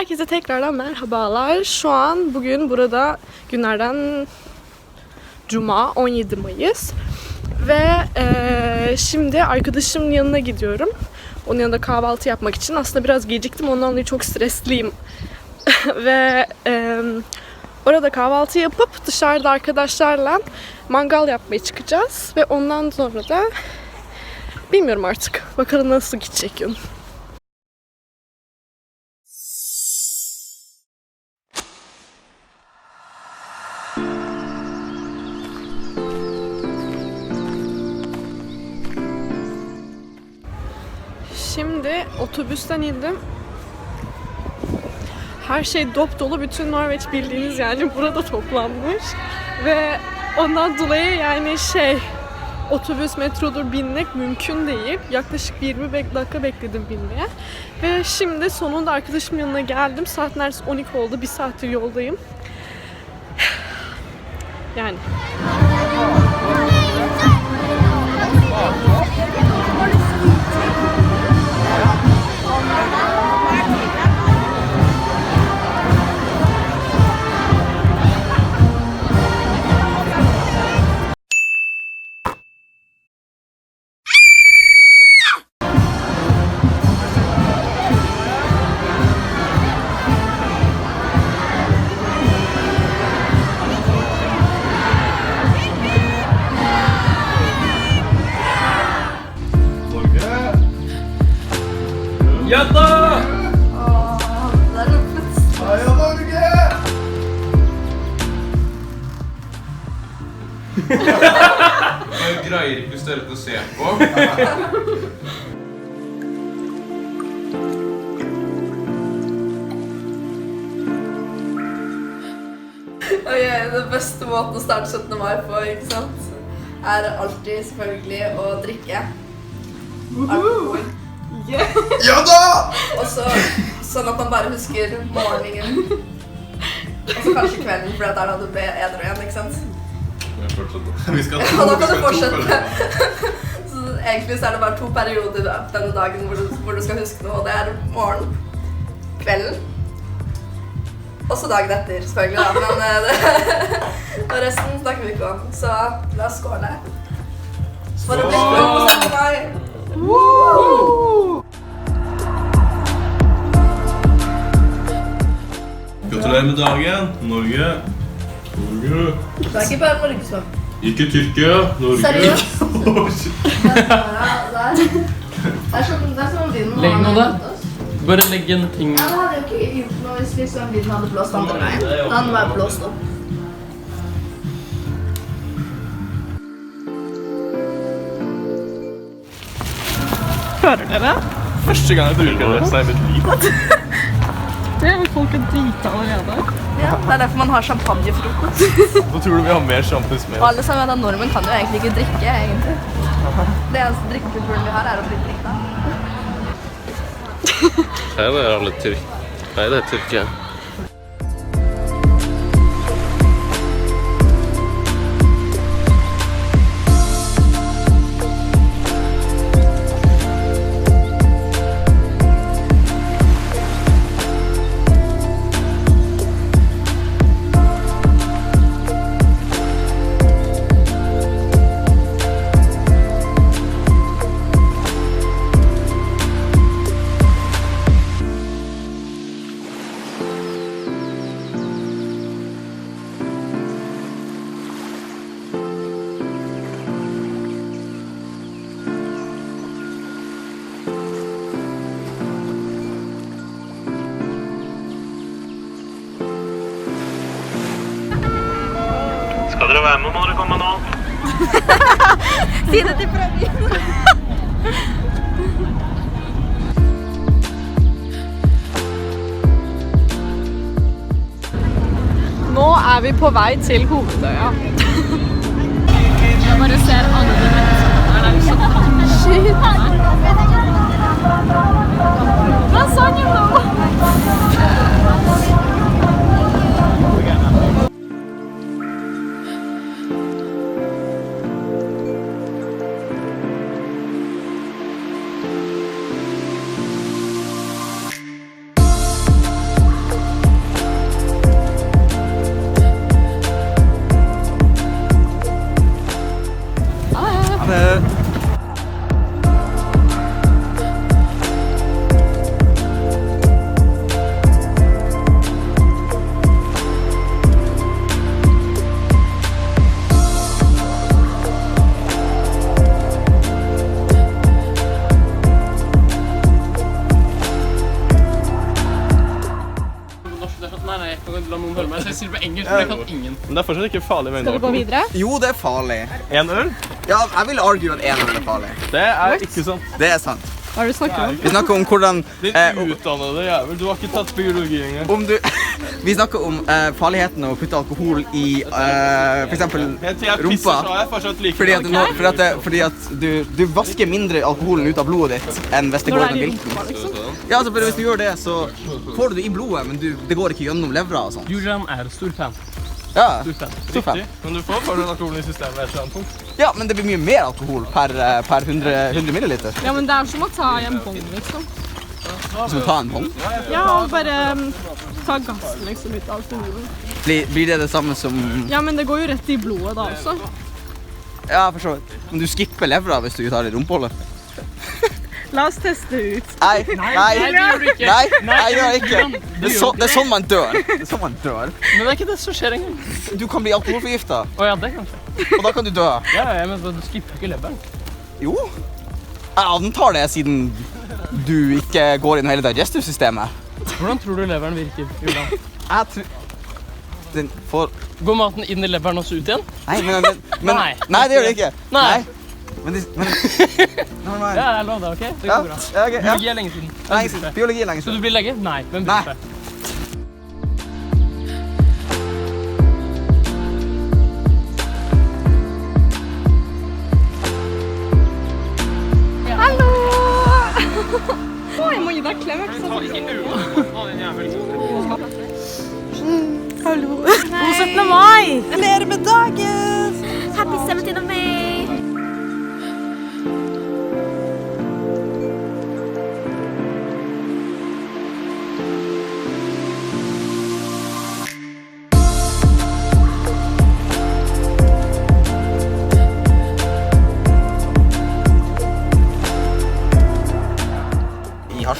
Herkese tekrardan merhabalar. Şu an bugün burada günlerden Cuma 17 Mayıs. Ve eee, şimdi arkadaşımın yanına gidiyorum. Onun yanında kahvaltı yapmak için. Aslında biraz geciktim ondan dolayı çok stresliyim. Ve eee, orada kahvaltı yapıp dışarıda arkadaşlarla mangal yapmaya çıkacağız. Ve ondan sonra da bilmiyorum artık. Bakalım nasıl gidecek gün. Otobüsten indim. Her şey dop dolu. Bütün Norveç bildiğiniz yani burada toplanmış. Ve ondan dolayı yani şey otobüs, metrodur binmek mümkün değil. Yaklaşık 20 bek- dakika bekledim binmeye. Ve şimdi sonunda arkadaşımın yanına geldim. Saat neredeyse 12 oldu. Bir saattir yoldayım. Yani Jadda! Heia Norge! Jeg greier ikke stelle til å se på. Ok, Det beste måten å starte 17. mai på, ikke sant, er alltid selvfølgelig å drikke alkohol. Ja da! Og så sånn at man bare husker morgenen. Og så kanskje kvelden, for det er da du ble edru igjen, ikke sant. Vi skal Ja, da kan du fortsette. Så egentlig så er det bare to perioder da, denne dagen hvor du, hvor du skal huske noe, og det er morgen, kvelden, og så dagen etter, selvfølgelig da, men eh, det, og resten snakker vi ikke om. Så la oss skåle. For å bli skål på 17. mai. Gratulerer med dagen, Norge. Norge. Det er ikke bare norgesvann. Ikke Tyrkia, Norge. Seriøst? Det er sånn det er sånn vinden Legg nå det. Bare legg en ting Ja, det hadde jo ikke gjort noe hvis liksom vinden hadde blåst andre veien. Da hadde den bare blåst opp. hører dere? Første gang jeg bruker det, er mitt liv. Det er folk er drita allerede. Ja, det er derfor man har champagnefrokost. Nå tror du vi har mer sjampis med Og alle sammen vet at nordmenn kan jo egentlig ikke drikke, egentlig. Det eneste drikkekulturen vi har, er å bli drikta. Her er alle tyrk... Nei, det er Tyrkia. Dere være med, må det til nå. Nå er vi på vei til Hovedøya. Jeg bare ser alle de menneskene der. Shit. Men det er fortsatt ikke farlig med Skal vi gå videre? Jo, det er farlig. En øl? Ja, jeg vil argue at én øl er farlig. Det er ikke sant. Det er sant. Hva er det du snakker om? Vi snakker om hvordan Din eh, utdannede jævel. Du har ikke tatt biologi engang. om du, Vi snakker om eh, farligheten av å putte alkohol i eh, f.eks. Rumpa. Fordi at, nå, fordi at, det, fordi at du, du vasker mindre alkoholen ut av blodet ditt enn hvis det går gjennom vilten. liksom? Ja, altså, hvis du gjør det, så får du det i blodet, men du, det går ikke gjennom levra og sånn. Julian er stor fan. Ja. Stor fan. Stor fan. Riktig. Men du får fortsatt alkohol i systemet et eller annet punkt. ja, men det blir mye mer alkohol per, eh, per 100, 100 milliliter. Ja, men det er som å ta i en bong, liksom. Som å ta en bong. Ja, og bare um, ta gassen liksom ut av alkoholen. Blir, blir det det samme som Ja, men det går jo rett i blodet da også. Ja, for så vidt. Men du skipper levra hvis du tar i rumpeholdet? La oss teste ut. Nei, nei, det gjør du ikke. Nei, nei, jeg gjør ikke. Det er, så, det er sånn man dør. Det er sånn man dør. Men det er ikke det som skjer engang. Du kan bli alkoholforgifta, Å ja, det kanskje. og da kan du dø. Ja, ja, men du skipper ikke leveren. Jo. Jeg antar det siden du ikke går inn hele digestive-systemet. Hvordan tror du leveren virker, Julian? Jeg tror Den får Går maten inn i leveren og så ut igjen? Nei, men, men, men Nei. Nei, det gjør det ikke. Nei. Men, det, men Ja, det er lov, det. OK? Det Ja, går bra. ja, ok, ja. Biologi er lenge siden. Lenge siden. Biologi er lenge Skal du siden. bli lege? Nei. Hvem Nei. bryr seg? Hallo! Å, jeg må gi deg en klem. jeg er ikke så Hallo. God 17. mai! Gratulerer med dagen!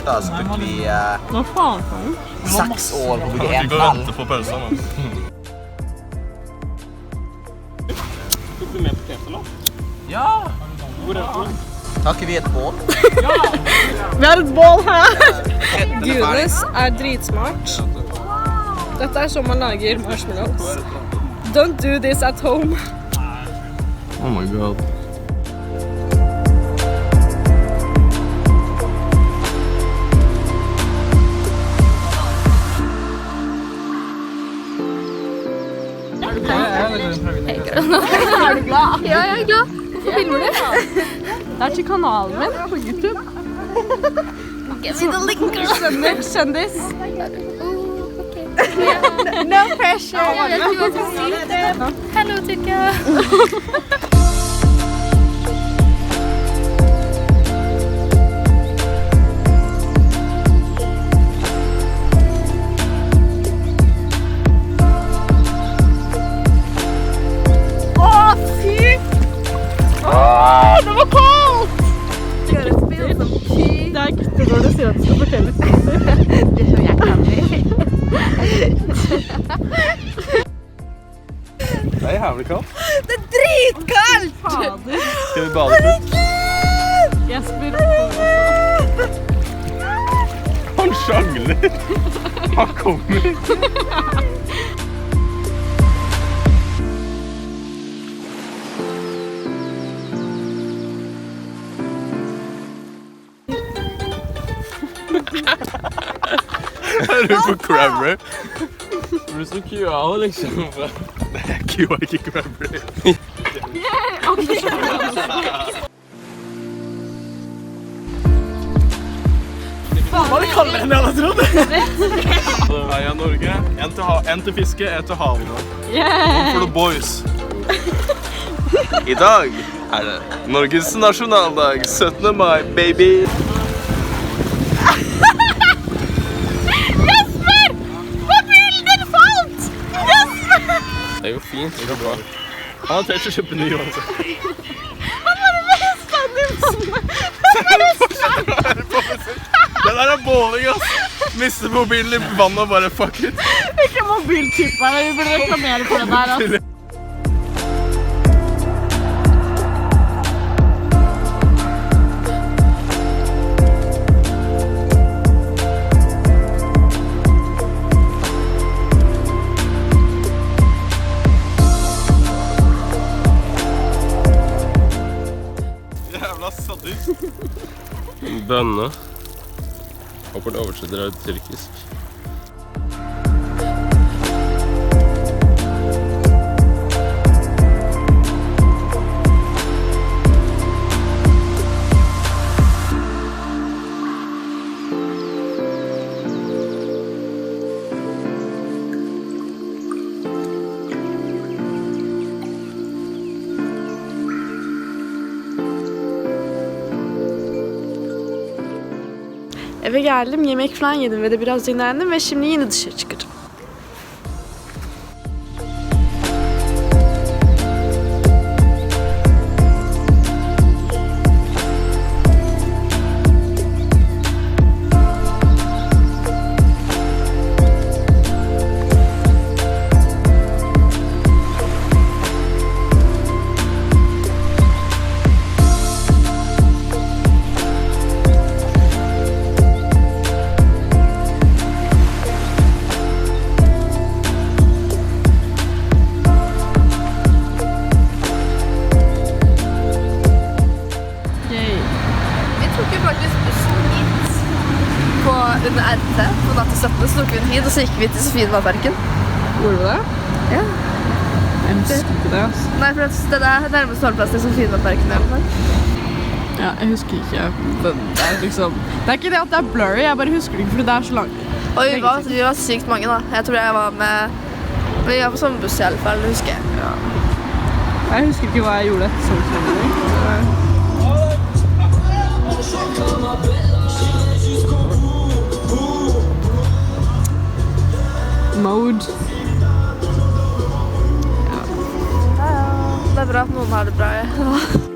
I da, så brukte vi eh, Hva faen? seks år på å bygge en tunnel. på pausen. Fikk du med på da? Ja! Har ikke vi et bål? Vi har et bål her. Gunes er dritsmart. Dette er sånn man lager marshmallows. Don't do this at home. Oh my god. Er du glad? Ja, jeg er glad. Hvorfor filmer du? Det er til kanalen min på YouTube. Sender kjendis. No pressure. Jeg vet ikke hva jeg skal si. Hallo, Tyrkia. Sjangler. Han kommer. Er du på crabber? Du blir så kua liksom. Jeg kua ikke crabber. Heia Norge. En til, ha en til fiske, en til havene. Yeah. For the boys. I dag er det Norges nasjonaldag. 17. mai, baby. Jesper! På bilder falt! Jesper! Det er jo fint. Det går bra. Han har tenkt å kjøpe ny uansett. Han bare mista den i vannet. Det der er båling, ass. Miste mobilen i vannet og bare fuck it. Ikke mobiltipp. Vi burde reklamere for det der, ass. Bønne. Håper det oversetter til tyrkisk. Eve geldim, yemek falan yedim ve de biraz dinlendim ve şimdi yine dışarı çıkacağım. Under RT på natt til 17. Så tok vi den hit, og så gikk vi til Sofienbergparken. Gjorde du det? Ja. Jeg husker ikke det. altså. Nei, for det er nærmeste holdeplass til Sofienbergparken. Ja, jeg husker ikke. den det er liksom Det er ikke det at det er blurry, jeg bare husker det ikke fordi det er så langt. Og vi var, vi var sykt mange, da. Jeg tror jeg var med Vi var på samme buss i alle fall, husker jeg. Jeg husker ikke hva jeg gjorde etter sånn Mode. Det er bra at noen